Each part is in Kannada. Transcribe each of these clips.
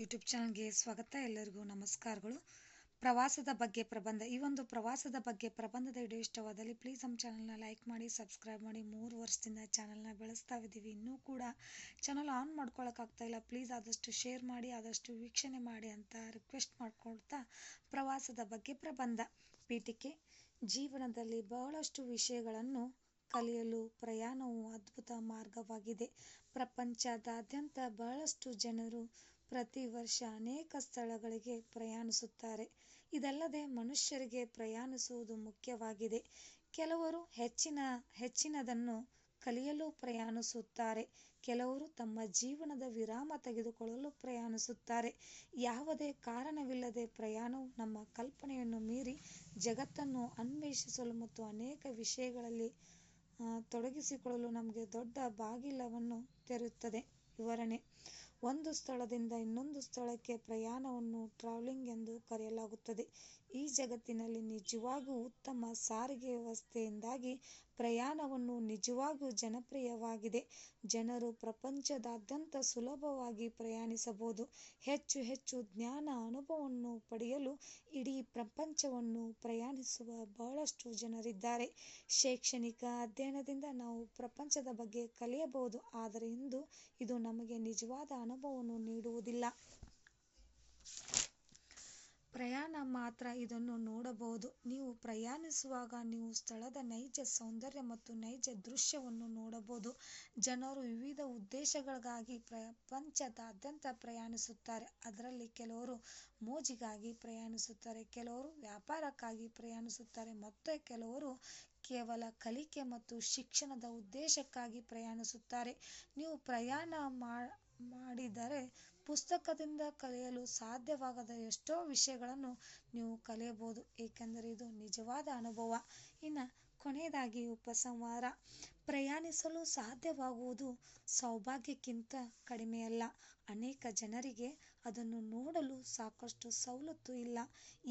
ಯೂಟ್ಯೂಬ್ ಚಾನಲ್ಗೆ ಸ್ವಾಗತ. ಎಲ್ಲರಿಗೂ ನಮಸ್ಕಾರಗಳು. ಪ್ರವಾಸದ ಬಗ್ಗೆ ಪ್ರಬಂಧ, ಈ ಒಂದು ಪ್ರವಾಸದ ಬಗ್ಗೆ ಪ್ರಬಂಧದ ವಿಡಿಯೋ ಇಷ್ಟವಾದಲ್ಲಿ ಪ್ಲೀಸ್ ನಮ್ಮ ಚಾನಲ್ನ ಲೈಕ್ ಮಾಡಿ ಸಬ್ಸ್ಕ್ರೈಬ್ ಮಾಡಿ. ಮೂರು ವರ್ಷದಿಂದ ಚಾನಲ್ನ ಬೆಳೆಸ್ತಾ ಇದ್ದೀವಿ. ಇನ್ನೂ ಕೂಡ ಚಾನಲ್ ಆನ್ ಇಲ್ಲ. ಪ್ಲೀಸ್ ಆದಷ್ಟು ಶೇರ್ ಮಾಡಿ, ಆದಷ್ಟು ವೀಕ್ಷಣೆ ಮಾಡಿ ಅಂತ ರಿಕ್ವೆಸ್ಟ್ ಮಾಡ್ಕೊಳ್ತಾ ಪ್ರವಾಸದ ಬಗ್ಗೆ ಪ್ರಬಂಧ. ಪೀಠಿಕೆ ಜೀವನದಲ್ಲಿ ಬಹಳಷ್ಟು ವಿಷಯಗಳನ್ನು ಕಲಿಯಲು ಪ್ರಯಾಣವು ಅದ್ಭುತ ಮಾರ್ಗವಾಗಿದೆ. ಪ್ರಪಂಚದಾದ್ಯಂತ ಬಹಳಷ್ಟು ಜನರು ಪ್ರತಿ ವರ್ಷ ಅನೇಕ ಸ್ಥಳಗಳಿಗೆ ಪ್ರಯಾಣಿಸುತ್ತಾರೆ. ಇದಲ್ಲದೆ ಮನುಷ್ಯರಿಗೆ ಪ್ರಯಾಣಿಸುವುದು ಮುಖ್ಯವಾಗಿದೆ. ಕೆಲವರು ಹೆಚ್ಚಿನ, ಹೆಚ್ಚಿನದನ್ನು ಕಲಿಯಲು ಪ್ರಯಾಣಿಸುತ್ತಾರೆ. ಕೆಲವರು ತಮ್ಮ ಜೀವನದ ವಿರಾಮ ತೆಗೆದುಕೊಳ್ಳಲು ಪ್ರಯಾಣಿಸುತ್ತಾರೆ. ಯಾವುದೇ ಕಾರಣವಿಲ್ಲದೆ ಪ್ರಯಾಣವು ನಮ್ಮ ಕಲ್ಪನೆಯನ್ನು ಮೀರಿ ಜಗತ್ತನ್ನು ಅನ್ವೇಷಿಸಲು ಮತ್ತು ಅನೇಕ ವಿಷಯಗಳಲ್ಲಿ ತೊಡಗಿಸಿಕೊಳ್ಳಲು ನಮಗೆ ದೊಡ್ಡ ಬಾಗಿಲವನ್ನು ತೆರೆಯುತ್ತದೆ. ವಿವರಣೆ ಒಂದು ಸ್ಥಳದಿಂದ ಇನ್ನೊಂದು ಸ್ಥಳಕ್ಕೆ ಪ್ರಯಾಣವನ್ನು ಟ್ರಾವೆಲಿಂಗ್ ಎಂದು ಕರೆಯಲಾಗುತ್ತದೆ. ಈ ಜಗತ್ತಿನಲ್ಲಿ ನಿಜವಾಗಿಯೂ ಉತ್ತಮ ಸಾರಿಗೆ ವ್ಯವಸ್ಥೆಯಿಂದಾಗಿ ಪ್ರಯಾಣವನ್ನು ನಿಜವಾಗಿಯೂ ಜನಪ್ರಿಯವಾಗಿದೆ. ಜನರು ಪ್ರಪಂಚದಾದ್ಯಂತ ಸುಲಭವಾಗಿ ಪ್ರಯಾಣಿಸಬಹುದು. ಹೆಚ್ಚು ಹೆಚ್ಚು ಜ್ಞಾನ ಅನುಭವವನ್ನು ಪಡೆಯಲು ಇಡೀ ಪ್ರಪಂಚವನ್ನು ಪ್ರಯಾಣಿಸುವ ಬಹಳಷ್ಟು ಜನರಿದ್ದಾರೆ. ಶೈಕ್ಷಣಿಕ ಅಧ್ಯಯನದಿಂದ ನಾವು ಪ್ರಪಂಚದ ಬಗ್ಗೆ ಕಲಿಯಬಹುದು, ಆದರೆ ಇಂದು ಇದು ನಮಗೆ ನಿಜವಾದ ಅನುಭವವನ್ನು ನೀಡುವುದಿಲ್ಲ. ಪ್ರಯಾಣ ಮಾತ್ರ ಇದನ್ನು ನೋಡಬಹುದು. ನೀವು ಪ್ರಯಾಣಿಸುವಾಗ ನೀವು ಸ್ಥಳದ ನೈಜ ಸೌಂದರ್ಯ ಮತ್ತು ನೈಜ ದೃಶ್ಯವನ್ನು ನೋಡಬಹುದು. ಜನರು ವಿವಿಧ ಉದ್ದೇಶಗಳಿಗಾಗಿ ಪ್ರಪಂಚದಾದ್ಯಂತ ಪ್ರಯಾಣಿಸುತ್ತಾರೆ. ಅದರಲ್ಲಿ ಕೆಲವರು ಮೋಜಿಗಾಗಿ ಪ್ರಯಾಣಿಸುತ್ತಾರೆ, ಕೆಲವರು ವ್ಯಾಪಾರಕ್ಕಾಗಿ ಪ್ರಯಾಣಿಸುತ್ತಾರೆ, ಮತ್ತು ಕೆಲವರು ಕೇವಲ ಕಲಿಕೆ ಮತ್ತು ಶಿಕ್ಷಣದ ಉದ್ದೇಶಕ್ಕಾಗಿ ಪ್ರಯಾಣಿಸುತ್ತಾರೆ. ನೀವು ಪ್ರಯಾಣ ಮಾಡಿದರೆ ಪುಸ್ತಕದಿಂದ ಕಲಿಯಲು ಸಾಧ್ಯವಾಗದ ಎಷ್ಟೋ ವಿಷಯಗಳನ್ನು ನೀವು ಕಲಿಯಬಹುದು. ಏಕೆಂದರೆ ಇದು ನಿಜವಾದ ಅನುಭವ. ಇನ್ನು ಕೊನೆಯದಾಗಿ ಉಪಸಂಹಾರ. ಪ್ರಯಾಣಿಸಲು ಸಾಧ್ಯವಾಗುವುದು ಸೌಭಾಗ್ಯಕ್ಕಿಂತ ಕಡಿಮೆಯಲ್ಲ. ಅನೇಕ ಜನರಿಗೆ ಅದನ್ನು ನೋಡಲು ಸಾಕಷ್ಟು ಸವಲತ್ತು ಇಲ್ಲ.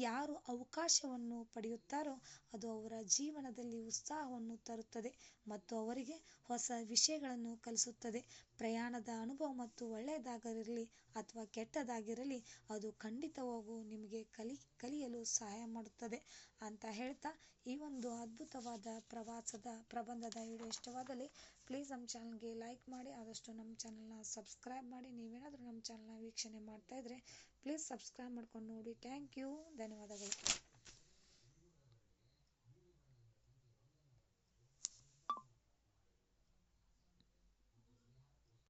ಯಾರು ಅವಕಾಶವನ್ನು ಪಡೆಯುತ್ತಾರೋ ಅದು ಅವರ ಜೀವನದಲ್ಲಿ ಉತ್ಸಾಹವನ್ನು ತರುತ್ತದೆ ಮತ್ತು ಅವರಿಗೆ ಹೊಸ ವಿಷಯಗಳನ್ನು ಕಲಿಸುತ್ತದೆ. ಪ್ರಯಾಣದ ಅನುಭವ ಮತ್ತು ಒಳ್ಳೆಯದಾಗಿರಲಿ ಅಥವಾ ಕೆಟ್ಟದಾಗಿರಲಿ ಅದು ಖಂಡಿತವಾಗೂ ನಿಮಗೆ ಕಲಿ, ಕಲಿಯಲು ಸಹಾಯ ಮಾಡುತ್ತದೆ ಅಂತ ಹೇಳ್ತಾ ಈ ಒಂದು ಅದ್ಭುತವಾದ ಪ್ರವಾಸದ ಪ್ರಬಂಧದ ವಿಡಿಯೋ ಇಷ್ಟವಾದಲ್ಲಿ ಪ್ಲೀಸ್ ನಮ್ಮ ಚಾನಲ್ಗೆ ಲೈಕ್ ಮಾಡಿ, ಆದಷ್ಟು ನಮ್ಮ ಚಾನಲ್ನ ಸಬ್ಸ್ಕ್ರೈಬ್ ಮಾಡಿ. ನೀವೇನಾದರೂ ನಮ್ಮ ಚಾನಲ್ನ ವೀಕ್ಷಣೆ ಮಾಡ್ತಾ ಇದ್ದರೆ ಪ್ಲೀಸ್ ಸಬ್ಸ್ಕ್ರೈಬ್ ಮಾಡ್ಕೊಂಡು ನೋಡಿ. ಥ್ಯಾಂಕ್ ಯು ಧನ್ಯವಾದಗಳು.